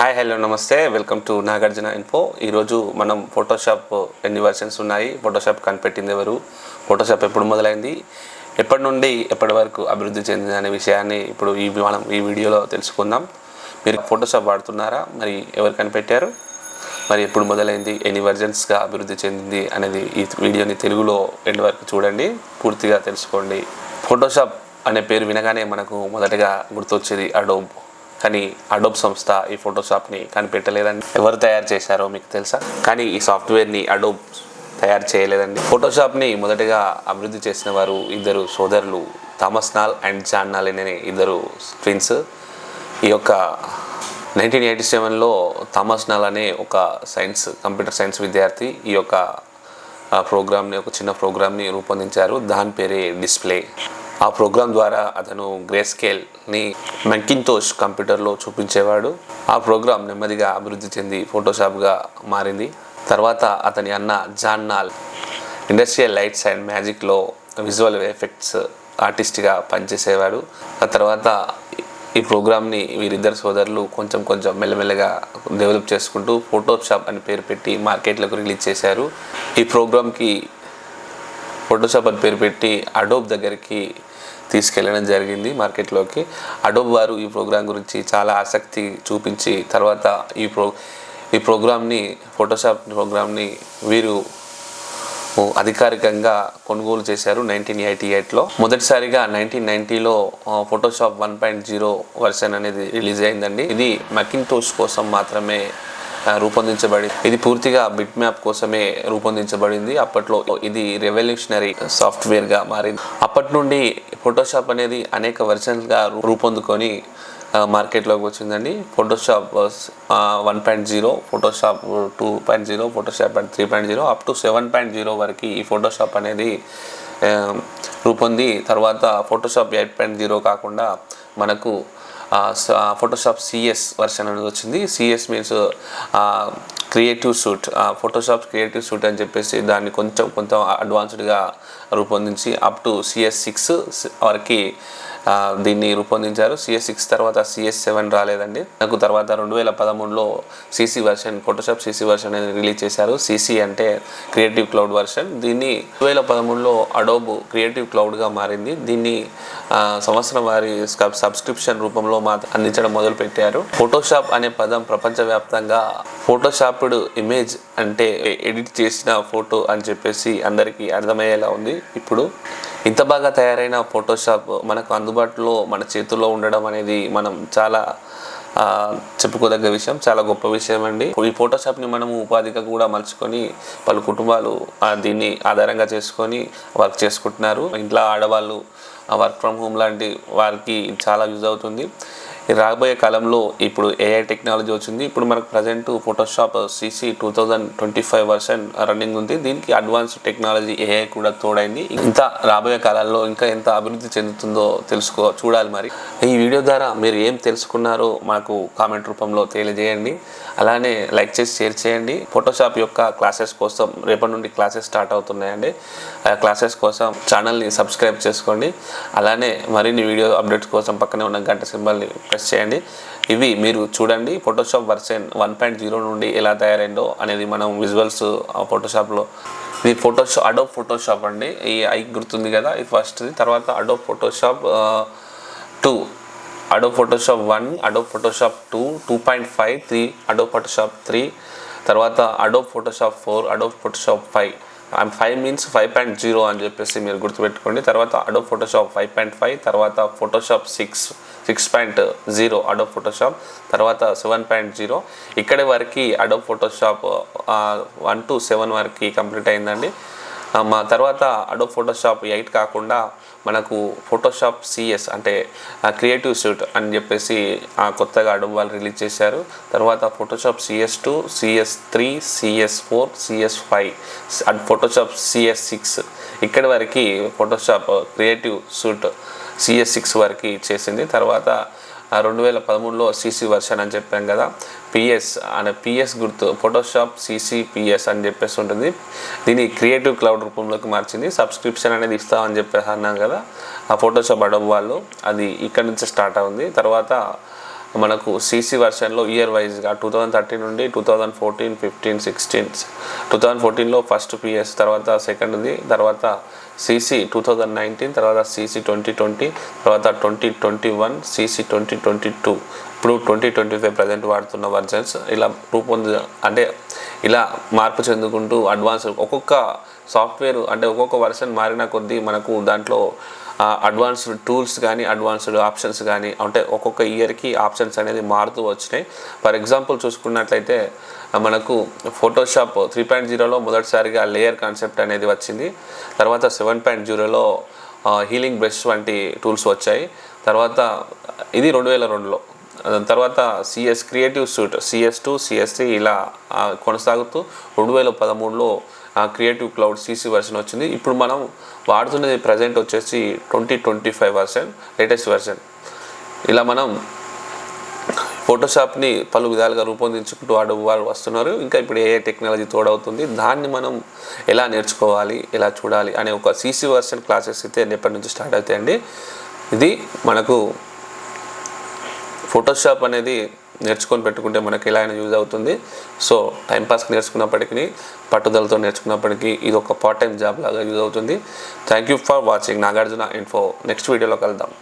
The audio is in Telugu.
హాయ్ హలో నమస్తే. Welcome to Nagarjuna info. ఈరోజు మనం ఫోటోషాప్ ఎన్ని వర్షన్స్ ఉన్నాయి? ఫోటోషాప్ కనిపెట్టింది ఎవరు? ఫోటోషాప్ ఎప్పుడు మొదలైంది? ఎప్పటి నుండి ఎప్పటి వరకు అభివృద్ధి చెందింది అనే విషయాన్ని ఇప్పుడు ఈ మనం ఈ వీడియోలో తెలుసుకుందాం. మీరు ఫోటోషాప్ వాడుతున్నారా? మరి ఎవరు కనిపెట్టారు? మరి ఎప్పుడు మొదలైంది? ఎన్ని వర్జన్స్గా అభివృద్ధి చెందింది అనేది ఈ వీడియోని తెలుగులో ఎండ్ వరకు చూడండి. పూర్తిగా తెలుసుకోండి. ఫోటోషాప్ అనే పేరు వినగానే మనకు మొదటగా గుర్తొచ్చేది అడోబ్ కానీ అడోబ్ సంస్థ ఈ ఫోటోషాప్ని కనిపెట్టలేదండి. ఎవరు తయారు చేశారో మీకు తెలుసా? కానీ ఈ సాఫ్ట్వేర్ని అడోబ్ తయారు చేయలేదండి. ఫోటోషాప్ని మొదటగా అభివృద్ధి చేసిన వారు ఇద్దరు సోదరులు Thomas Knoll and John Knoll అనే ఇద్దరు ట్విన్స్ ఈ యొక్క నైన్టీన్ ఎయిటీ సెవెన్లో థామస్ నాల్ అనే ఒక సైన్స్ కంప్యూటర్ సైన్స్ విద్యార్థి ఈ యొక్క ప్రోగ్రామ్ని ఒక చిన్న ప్రోగ్రామ్ని రూపొందించారు. దాని పేరే డిస్ప్లే ఆ ప్రోగ్రామ్ ద్వారా అతను గ్రే స్కేల్ని మెకింతోష్ కంప్యూటర్లో చూపించేవాడు. ఆ ప్రోగ్రామ్ నెమ్మదిగా అభివృద్ధి చెంది ఫోటోషాప్గా మారింది. తర్వాత అతని అన్న John Knoll industrial lights and మ్యాజిక్లో visual effects ఆర్టిస్ట్గా పనిచేసేవాడు. ఆ తర్వాత ఈ ప్రోగ్రామ్ని వీరిద్దరు సోదరులు కొంచెం కొంచెం మెల్లమెల్లగా డెవలప్ చేసుకుంటూ ఫోటోషాప్ అని పేరు పెట్టి మార్కెట్లోకి రిలీజ్ చేశారు. ఈ ప్రోగ్రామ్కి ఫోటోషాప్ అని పేరు పెట్టి అడోబ్ దగ్గరికి తీసుకెళ్ళడం జరిగింది మార్కెట్లోకి. అడోబ్ వారు ఈ ప్రోగ్రాం గురించి చాలా ఆసక్తి చూపించి తర్వాత ఈ ప్రో ఈ ప్రోగ్రామ్ని ఫోటోషాప్ ప్రోగ్రామ్ని వీరు అధికారికంగా కొనుగోలు చేశారు నైన్టీన్ ఎయిటీ ఎయిట్లో. మొదటిసారిగా nineteen నైన్టీలో Photoshop one point zero version అనేది రిలీజ్ అయిందండి. ఇది మకింటోష్ కోసం మాత్రమే రూపొందించబడి ఇది పూర్తిగా బిట్ మ్యాప్ కోసమే రూపొందించబడింది. అప్పట్లో ఇది రెవల్యూషనరీ సాఫ్ట్వేర్గా మారింది. అప్పటి నుండి ఫోటోషాప్ అనేది అనేక వెర్షన్స్గా రూపొందుకొని మార్కెట్లోకి వచ్చిందండి. Photoshop one point zero Photoshop two point zero Photoshop three point zero up to seven point zero వరకు ఈ ఫోటోషాప్ అనేది రూపొంది. తర్వాత ఫోటోషాప్ ఎయిట్ పాయింట్ జీరో కాకుండా మనకు ఫోటోషాప్ సిఎస్ వర్షన్ అనేది వచ్చింది. CS means creative suite Photoshop creative suite అని చెప్పేసి దాన్ని కొంచెం కొంచెం అడ్వాన్స్డ్గా రూపొందించి అప్ టు సిఎస్ సిక్స్ వరకు దీన్ని రూపొందించారు. సిఎస్ సిక్స్ తర్వాత సిఎస్ సెవెన్ రాలేదండి. నాకు తర్వాత రెండు వేల పదమూడులో CC version Photoshop CC version అనేది రిలీజ్ చేశారు. సిసి అంటే క్రియేటివ్ క్లౌడ్ వర్షన్ దీన్ని రెండు వేల పదమూడులో అడోబ్ క్రియేటివ్ క్లౌడ్గా మారింది. దీన్ని సంవత్సరం వారి సబ్స్క్రిప్షన్ రూపంలో మా అందించడం మొదలుపెట్టారు. ఫోటోషాప్ అనే పదం ప్రపంచవ్యాప్తంగా ఫోటోషాప్డ్ ఇమేజ్ అంటే ఎడిట్ చేసిన ఫోటో అని చెప్పేసి అందరికీ అర్థమయ్యేలా ఉంది. ఇప్పుడు ఇంత బాగా తయారైన ఫోటోషాప్ మనకు అందుబాటులో మన చేతుల్లో ఉండడం అనేది మనం చాలా చెప్పుకోదగ్గ విషయం చాలా గొప్ప విషయం అండి. ఈ ఫోటోషాప్ని మనము ఉపాధిగా కూడా మలుచుకొని పలు కుటుంబాలు దీన్ని ఆధారంగా చేసుకొని వర్క్ చేసుకుంటున్నారు. ఇంట్లో ఆడవాళ్ళు వర్క్ ఫ్రమ్ హోమ్ లాంటి వారికి చాలా యూజ్ అవుతుంది. రాబోయే కాలంలో ఇప్పుడు ఏఐ టెక్నాలజీ వచ్చింది. ఇప్పుడు మనకు present Photoshop CC two thousand twenty five version running ఉంది. దీనికి అడ్వాన్స్ టెక్నాలజీ ఏఐ కూడా తోడైంది. ఇంకా రాబోయే కాలాల్లో ఇంకా ఎంత అభివృద్ధి చెందుతుందో తెలుసుకో చూడాలి మరి. ఈ వీడియో ద్వారా మీరు ఏం తెలుసుకున్నారో మాకు కామెంట్ రూపంలో తెలియజేయండి. అలానే లైక్ చేసి షేర్ చేయండి. ఫోటోషాప్ యొక్క క్లాసెస్ కోసం రేపటి నుండి క్లాసెస్ స్టార్ట్ అవుతున్నాయండి. ఆ క్లాసెస్ కోసం ఛానల్ని సబ్స్క్రైబ్ చేసుకోండి. అలానే మరిన్ని వీడియో అప్డేట్స్ కోసం పక్కనే ఉన్న గంట సింబల్ని ప్రెస్ చేయండి. ఇవి మీరు చూడండి. Photoshop version one point zero నుండి ఎలా తయారైందో అనేది మనం విజువల్స్ ఫోటోషాప్లో ఇది ఫోటోషాప్ అడోబ్ ఫోటోషాప్ అండి. ఈ ఐ గుర్తుంది కదా? ఇది ఫస్ట్ది తర్వాత Adobe Photoshop two Adobe Photoshop one Adobe Photoshop two two point five three Adobe Photoshop three తర్వాత Adobe Photoshop four Adobe Photoshop five five means five point zero అని చెప్పేసి మీరు గుర్తుపెట్టుకోండి. తర్వాత Adobe Photoshop five point five తర్వాత Photoshop six six point zero Adobe Photoshop తర్వాత సెవెన్ పాయింట్ జీరో ఇక్కడి వరకు Adobe Photoshop one to seven వరకు కంప్లీట్ అయిందండి. మా తర్వాత అడో ఫోటోషాప్ ఎయిట్ కాకుండా మనకు ఫోటోషాప్ సిఎస్ అంటే క్రియేటివ్ సూట్ అని చెప్పేసి ఆ, కొత్తగా అడో వాళ్ళు రిలీజ్ చేశారు. తర్వాత Photoshop CS two CS three CS four CS five Photoshop CS six ఇక్కడి వరకు Photoshop creative suite CS six వరకు చేసింది తర్వాత ఆ రెండు వేల పదమూడులో సీసీ వర్షన్ అని చెప్పాం కదా. పిఎస్ అనే పిఎస్ గుర్తు ఫోటోషాప్ సిసి పిఎస్ అని చెప్పేసి ఉంటుంది. దీన్ని క్రియేటివ్ క్లౌడ్ రూపంలోకి మార్చింది. సబ్స్క్రిప్షన్ అనేది ఇస్తామని చెప్పేసి అన్నాం కదా. ఆ ఫోటోషాప్ అడవు వాళ్ళు. అది ఇక్కడ నుంచి స్టార్ట్ అవుంది తర్వాత మనకు సీసీ వర్షన్లో ఇయర్ వైజ్గా టూ థౌజండ్ థర్టీన్ నుండి two thousand fourteen fifteen sixteen two thousand ఫోర్టీన్లో ఫస్ట్ పిఎస్ తర్వాత సెకండ్ది తర్వాత సీసీ టూ థౌజండ్ నైన్టీన్ తర్వాత సీసీ ట్వంటీ ట్వంటీ తర్వాత twenty twenty one CC twenty twenty two ఇప్పుడు ట్వంటీ ట్వంటీ ఫైవ్ ప్రజెంట్ వాడుతున్న వర్జన్స్ ఇలా రూపొంది అంటే ఇలా మార్పు చెందుకుంటూ అడ్వాన్స్ ఒక్కొక్క సాఫ్ట్వేర్ అంటే ఒక్కొక్క వర్షన్ మారిన కొద్దీ మనకు దాంట్లో అడ్వాన్స్డ్ టూల్స్ కానీ అడ్వాన్స్డ్ ఆప్షన్స్ కానీ అంటే ఒక్కొక్క ఇయర్కి ఆప్షన్స్ అనేది మారుతూ వచ్చినాయి. ఫర్ ఎగ్జాంపుల్ చూసుకున్నట్లయితే మనకు ఫోటోషాప్ త్రీ పాయింట్ జీరోలో మొదటిసారిగా లేయర్ కాన్సెప్ట్ అనేది వచ్చింది. తర్వాత సెవెన్ పాయింట్ జీరోలో హీలింగ్ బ్రష్ వంటి టూల్స్ వచ్చాయి. తర్వాత ఇది రెండు వేల రెండులో. దాని తర్వాత CS creative suite CS two CS three ఇలా కొనసాగుతూ రెండు వేల పదమూడులో క్రియేటివ్ క్లౌడ్ సీసీ వర్షన్ వచ్చింది. ఇప్పుడు మనం వాడుతున్నది ప్రజెంట్ వచ్చేసి twenty twenty five version latest version ఇలా మనం ఫోటోషాప్ని పలు విధాలుగా రూపొందించుకుంటూ వాడు వారు వస్తున్నారు. ఇంకా ఇప్పుడు ఏ టెక్నాలజీ తోడవుతుంది దాన్ని మనం ఎలా నేర్చుకోవాలి ఎలా చూడాలి అనే ఒక సీసీ వర్షన్ క్లాసెస్ అయితే రేపటి నుంచి స్టార్ట్ అవుతాయండి. ఇది మనకు ఫోటోషాప్ అనేది నేర్చుకొని పెట్టుకుంటే మనకి ఎలా అయినా యూజ్ అవుతుంది. సో టైంపాస్కి నేర్చుకున్నప్పటికీ పట్టుదలతో నేర్చుకున్నప్పటికీ ఇది ఒక పార్ట్ టైం జాబ్ లాగా యూజ్ అవుతుంది. Thank you for watching Nagarjuna info next వీడియోలో కలుద్దాం.